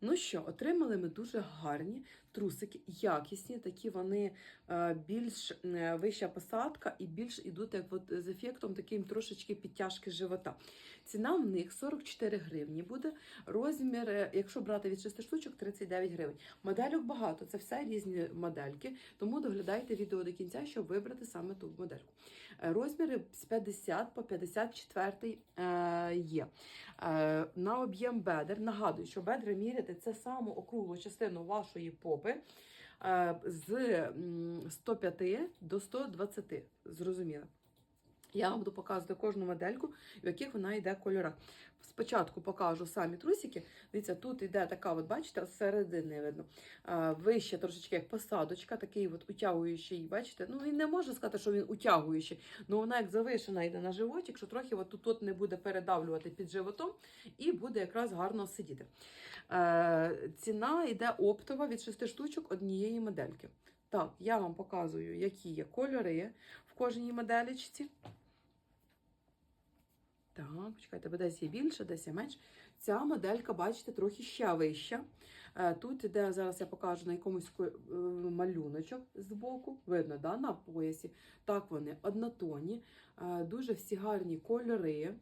Ну що, отримали ми дуже гарні трусики, якісні, такі вони е, більш е, вища посадка і більш ідуть як от з ефектом таким трошечки підтяжки живота. Ціна в них 44 гривні буде. Розмір, е, якщо брати від 6 штучок, 39 гривень. Моделюк багато, це все різні модельки, тому доглядайте відео до кінця, щоб вибрати саме ту модельку. Розміри з 50 по 54 е, є. На об'єм бедер, нагадую, що бедра міряти це саму округлу частину вашої попи е, з м, 105 до 120. Зрозуміло. Я вам буду показувати кожну модельку, в яких вона йде кольорах. Спочатку покажу самі трусики. Дивіться, тут йде така, от бачите, середини видно. Вище трошечки як посадочка, такий от утягуючий, бачите? Ну, він не може сказати, що він утягуючий, але вона як завишена йде на животик, що трохи от тут, не буде передавлювати під животом і буде якраз гарно сидіти. Ціна йде оптова від 6 штучок однієї модельки. Так, я вам показую, які є кольори в кожній моделічці. Так, почекайте, бо десь є більше, десь є менше. Ця моделька, бачите, трохи ще вища. Е, Тут іде, зараз я покажу на якомусь е, малюночок з боку. Видно, да, на поясі. Так вони однотонні, е, дуже всі гарні кольори.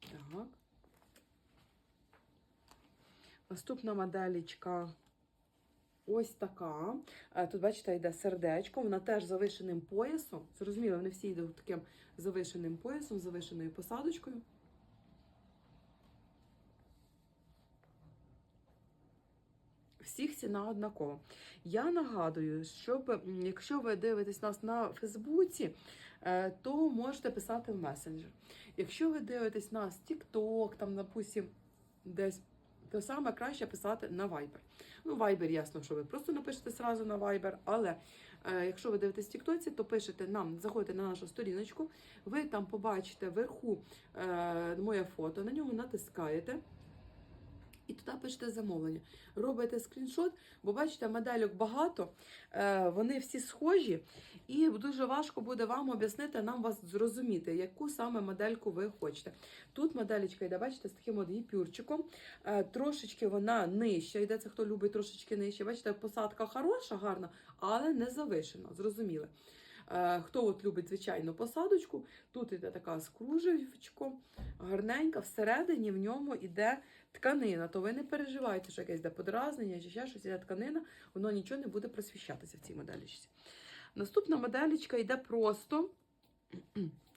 Так. Наступна моделічка ось така. Е, Тут, бачите, йде сердечко, вона теж завишеним поясом. Зрозуміло, вони всі йдуть таким завишеним поясом, завишеною посадочкою. Всіх ціна однакова. Я нагадую, щоб якщо ви дивитесь нас на Фейсбуці, е, то можете писати в месенджер. Якщо ви дивитесь нас в TikTok, там, допустим, десь, то саме краще писати на Viber. Ну, Viber, ясно, що ви просто напишете сразу на Viber, але е, якщо ви дивитесь TikTok, то пишете нам, заходите на нашу сторіночку, ви там побачите вверху е, моє фото, на нього натискаєте. І туди пишете замовлення. Робите скріншот, бо бачите, модельок багато, е, вони всі схожі, і дуже важко буде вам об'яснити, нам вас зрозуміти, яку саме модельку ви хочете. Тут моделечка йде, бачите, з таким от гіпюрчиком. Е, Трошечки вона нижча, йде це хто любить трошечки нижче. Бачите, посадка хороша, гарна, але не завишена, зрозуміли. Е, Хто от любить звичайну посадочку, тут іде така з кружечком, гарненька, всередині в ньому іде тканина, то ви не переживайте, що якесь йде подразнення чи ще щось іде тканина, воно нічого не буде просвіщатися в цій моделічці. Наступна моделічка йде просто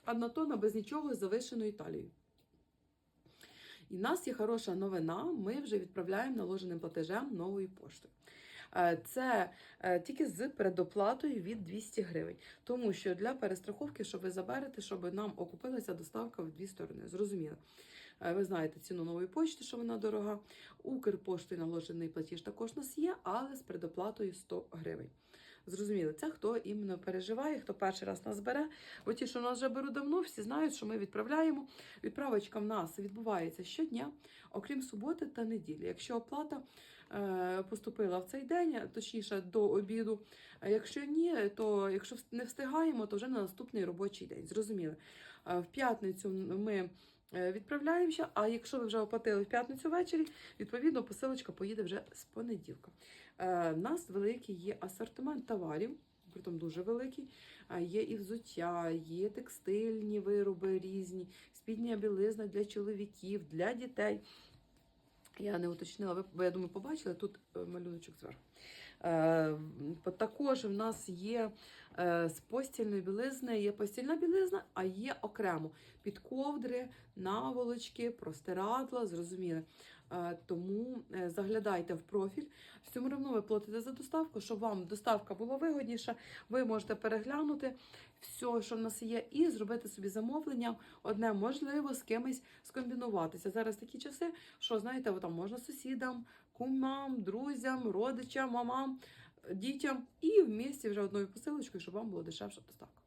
однотонна, без нічого з завишеною талією. І в нас є хороша новина. Ми вже відправляємо наложеним платежем новою поштою. Е, Це е, тільки з передоплатою від 200 гривень. Тому що для перестраховки, що ви заберете, щоб нам окупилася доставка в дві сторони. Зрозуміло. Е, Ви знаєте ціну нової почти, що вона дорога. Укрпоштою наложений платіж також у нас є, але з передоплатою 100 гривень. Зрозуміло, це хто іменно переживає, хто перший раз нас бере. Бо ті, що нас вже беруть давно, всі знають, що ми відправляємо. Відправочка в нас відбувається щодня, окрім суботи та неділі. Якщо оплата е, поступила в цей день, точніше до обіду. А якщо ні, то якщо не встигаємо, то вже на наступний робочий день. Зрозуміло. Е, В п'ятницю ми е, відправляємося, а якщо ви вже оплатили в п'ятницю ввечері, відповідно посилочка поїде вже з понеділка. Е, У нас великий є асортимент товарів. Притом дуже великий. Є і взуття, є текстильні вироби різні, спідня білизна для чоловіків, для дітей. Я не уточнила, ви, я думаю, побачили тут е, малюночок зверху. Е, також в нас є е, з постільної білизни, є постільна білизна, а є окремо під ковдри, наволочки, простирадла, зрозуміли. Е, тому е, заглядайте в профіль. Все одно ви платите за доставку, щоб вам доставка була вигодніша. Ви можете переглянути все, що в нас є, і зробити собі замовлення. Одне можливо з кимось скомбінуватися. Зараз такі часи, що знаєте, там можна сусідам, кумам, друзям, родичам, мамам, дітям і в місті вже одною посилочкою, щоб вам було дешевша доставка.